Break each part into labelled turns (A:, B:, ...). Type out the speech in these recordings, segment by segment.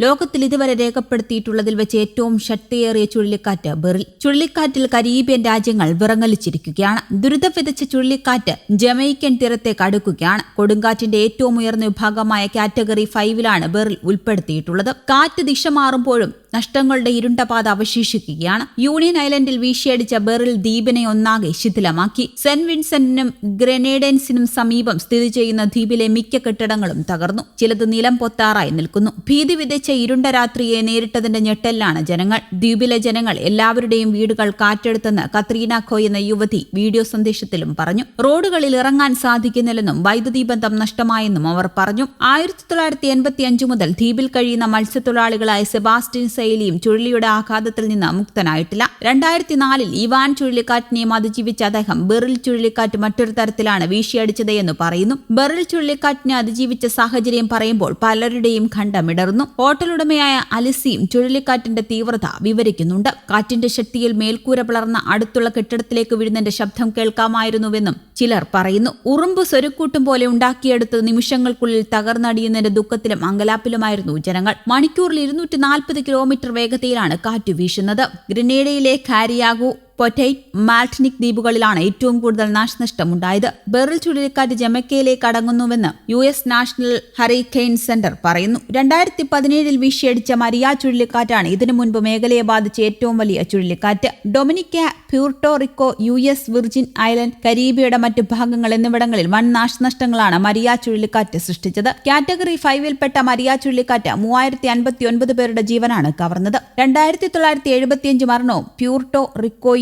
A: ലോകത്തിൽ ഇതുവരെ രേഖപ്പെടുത്തിയിട്ടുള്ളതിൽ വെച്ച് ഏറ്റവും ശക്തിയേറിയ ചുഴലിക്കാറ്റ് ബെറിൽ. ചുഴലിക്കാറ്റിൽ കരീബിയൻ രാജ്യങ്ങൾ വിറങ്ങലിച്ചിരിക്കുകയാണ്. ദുരിതം വിതച്ച ചുഴലിക്കാറ്റ് ജമൈക്കൻ തീരത്തേക്ക് അടുക്കുകയാണ്. കൊടുങ്കാറ്റിന്റെ ഏറ്റവും ഉയർന്ന വിഭാഗമായ കാറ്റഗറി ഫൈവിലാണ് ബെറിൽ ഉൾപ്പെടുത്തിയിട്ടുള്ളത്. കാറ്റ് ദിശ മാറുമ്പോഴും നഷ്ടങ്ങളുടെ ഇരുണ്ട പാത അവശേഷിക്കുകയാണ്. യൂണിയൻ ഐലൻഡിൽ വീശിയടിച്ച ബെറിൽ ദ്വീപിനെ ഒന്നാകെ ശിഥിലമാക്കി. സെന്റ് വിൻസെന്റിനും ഗ്രനേഡൻസിനും സമീപം സ്ഥിതി ചെയ്യുന്ന ദ്വീപിലെ മിക്ക കെട്ടിടങ്ങളും തകർന്നു. ചിലത് നിലം പൊത്താറായി നിൽക്കുന്നു. ഭീതി വിതച്ച ഇരുണ്ട രാത്രിയെ നേരിട്ടതിന്റെ ഞെട്ടലിലാണ് ജനങ്ങൾ. ദ്വീപിലെ ജനങ്ങൾ എല്ലാവരുടെയും വീടുകൾ കാറ്റെടുത്തെന്ന് കത്രീന ഖോ എന്ന യുവതി വീഡിയോ സന്ദേശത്തിലും പറഞ്ഞു. റോഡുകളിൽ ഇറങ്ങാൻ സാധിക്കുന്നില്ലെന്നും വൈദ്യുതി ബന്ധം നഷ്ടമായെന്നും അവർ പറഞ്ഞു. ആയിരത്തി തൊള്ളായിരത്തി എൺപത്തി അഞ്ച് മുതൽ ദ്വീപിൽ കഴിയുന്ന മത്സ്യത്തൊഴിലാളികളായ സെബാസ്റ്റ്യൻ സൈലിയും ചുഴലിയുടെ ആഘാതത്തിൽ നിന്ന് മുക്തനായിട്ടില്ല. രണ്ടായിരത്തി നാലിൽ ഇവാൻ ചുഴലിക്കാറ്റിനെയും അതിജീവിച്ച അദ്ദേഹം ബെറിൽ ചുഴലിക്കാറ്റ് മറ്റൊരു തരത്തിലാണ് വീശിയടിച്ചത് എന്ന് പറയുന്നു. ബെറിൽ ചുഴലിക്കാറ്റിനെ അതിജീവിച്ച സാഹചര്യം പറയുമ്പോൾ പലരുടെയും ഖണ്ഡമിടറുന്നു. ഹോട്ടലുടമയായ അലിസിയും ചുഴലിക്കാറ്റിന്റെ തീവ്രത വിവരിക്കുന്നുണ്ട്. കാറ്റിന്റെ ശക്തിയിൽ മേൽക്കൂര പിളർന്ന അടുത്തുള്ള കെട്ടിടത്തിലേക്ക് വീഴുന്നതിന്റെ ശബ്ദം കേൾക്കാമായിരുന്നുവെന്നും ചിലർ പറയുന്നു. ഉറുമ്പ് സ്വരുക്കൂട്ടും പോലെ ഉണ്ടാക്കിയെടുത്ത് നിമിഷങ്ങൾക്കുള്ളിൽ തകർന്നടിയുന്നതിന്റെ ദുഃഖത്തിലും അങ്കലാപ്പിലുമായിരുന്നു ജനങ്ങൾ. മണിക്കൂറിൽ ഇരുന്നൂറ്റി നാൽപ്പത് കിലോമീറ്റർ വേഗതയിലാണ് കാറ്റ് വീശുന്നത്. ഗ്രനേഡയിലെ കാരിയാഗു പൊറ്റൈറ്റ് മാൽട്ടനിക് ദ്വീപുകളിലാണ് ഏറ്റവും കൂടുതൽ നാശനഷ്ടമുണ്ടായത്. ബെറിൽ ചുഴലിക്കാറ്റ് ജമക്കയിലേക്ക് അടങ്ങുന്നുവെന്ന് U S national hurricane centre പറയുന്നു. രണ്ടായിരത്തി പതിനേഴിൽ വീശിയടിച്ച മരിയ ചുഴലിക്കാറ്റാണ് ഇതിനു മുൻപ് മേഖലയെ ബാധിച്ച ഏറ്റവും വലിയ ചുഴലിക്കാറ്റ്. Dominica Puerto Rico U S Virgin island കരീബിയുടെ മറ്റ് ഭാഗങ്ങൾ എന്നിവിടങ്ങളിൽ വൻ നാശനഷ്ടങ്ങളാണ് മരിയ ചുഴലിക്കാറ്റ് സൃഷ്ടിച്ചത്. കാറ്റഗറി ഫൈവിൽപ്പെട്ട മരിയ ചുഴലിക്കാറ്റ് മൂവായിരത്തി അൻപത്തി ഒൻപത് പേരുടെ ജീവനാണ് കവർന്നത്. രണ്ടായിരത്തി തൊള്ളായിരത്തി എഴുപത്തിയഞ്ച് മരണവും പ്യൂർട്ടോ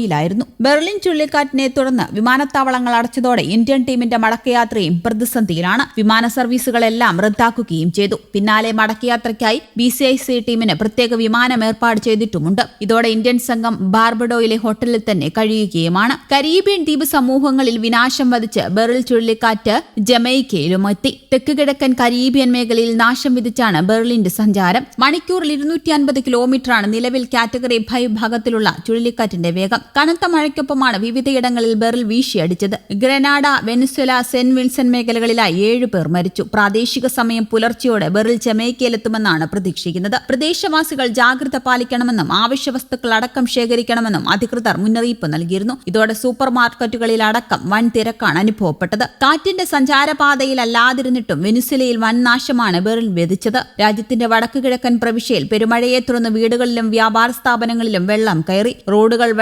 A: റിക്കോയിലായിരുന്നു ബെർലിൻ ചുഴലിക്കാറ്റിനെ തുടർന്ന് വിമാനത്താവളങ്ങൾ അടച്ചതോടെ ഇന്ത്യൻ ടീമിന്റെ മടക്കയാത്രയും പ്രതിസന്ധിയിലാണ്. വിമാന സർവീസുകളെല്ലാം റദ്ദാക്കുകയും ചെയ്തു. പിന്നാലെ മടക്കയാത്രയ്ക്കായി ബി സി ഐ സി ടീമിന് പ്രത്യേക വിമാനം ഏർപ്പാട് ചെയ്തിട്ടുമുണ്ട്. ഇതോടെ ഇന്ത്യൻ സംഘം ബാർബഡോയിലെ ഹോട്ടലിൽ തന്നെ കഴിയുകയുമാണ്. കരീബിയൻ ദ്വീപ് സമൂഹങ്ങളിൽ വിനാശം വധിച്ച് ബെറിൽ ചുഴലിക്കാറ്റ് ജമൈക്കയിലും എത്തി. തെക്ക് കിഴക്കൻ കരീബിയൻ മേഖലയിൽ നാശം വിധിച്ചാണ് ബെർലിന്റെ സഞ്ചാരം. മണിക്കൂറിൽ ഇരുന്നൂറ്റി അൻപത് കിലോമീറ്ററാണ് നിലവിൽ കാറ്റഗറി ഫൈവ് ഭാഗത്തിലുള്ള ചുഴലിക്കാറ്റിന്റെ വേഗം. കനത്ത മഴയ്ക്കൊപ്പമാണ് വിവിധയിടങ്ങളിൽ ബെറിൽ വീശിയടിച്ചത്. ഗ്രനാഡ വെനുസ്വല സെന്റ് വിൻസൻ മേഖലകളിലായി ഏഴു പേർ മരിച്ചു. പ്രാദേശിക സമയം പുലർച്ചെയോടെ ബെറിൽ ജമൈക്കയിലെത്തുമെന്നാണ് പ്രതീക്ഷിക്കുന്നത്. പ്രദേശവാസികൾ ജാഗ്രത പാലിക്കണമെന്നും ആവശ്യ വസ്തുക്കൾ അടക്കം ശേഖരിക്കണമെന്നും അധികൃതർ മുന്നറിയിപ്പ് നൽകിയിരുന്നു. ഇതോടെ സൂപ്പർ മാർക്കറ്റുകളിൽ അടക്കം വൻ തിരക്കാണ് അനുഭവപ്പെട്ടത്. കാറ്റിന്റെ സഞ്ചാരപാതയിലല്ലാതിരുന്നിട്ടും വെനുസ്വലയിൽ വൻ നാശമാണ് ബെറിൽ വ്യതിച്ചത് രാജ്യത്തിന്റെ വടക്കു കിഴക്കൻ പ്രവിശ്യയിൽ പെരുമഴയെ തുടർന്ന് വീടുകളിലും വ്യാപാര സ്ഥാപനങ്ങളിലും വെള്ളം കയറി. റോഡുകൾ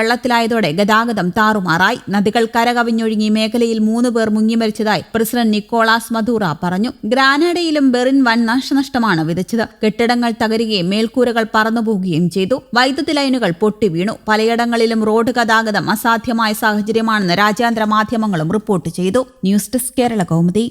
A: വെള്ളത്തിലായതോടെ ഗതാഗതം താറുമാറായി. നദികൾ കരകവിഞ്ഞൊഴുങ്ങി മേഖലയിൽ മൂന്ന് പേർ മുങ്ങിമരിച്ചതായി പ്രസിഡന്റ് നിക്കോളാസ് മധൂറ പറഞ്ഞു. ഗ്രാനഡയിലും ബെറിൻ വൻ നാശനഷ്ടമാണ് വിതച്ചത്. കെട്ടിടങ്ങൾ തകരുകയും മേൽക്കൂരകൾ പറന്നുപോകുകയും ചെയ്തു. വൈദ്യുതി ലൈനുകൾ പൊട്ടിവീണു. പലയിടങ്ങളിലും റോഡ് ഗതാഗതം അസാധ്യമായ സാഹചര്യമാണെന്ന് രാജ്യാന്തര മാധ്യമങ്ങളും റിപ്പോർട്ട് ചെയ്തു. News desk Kerala Kaumudi.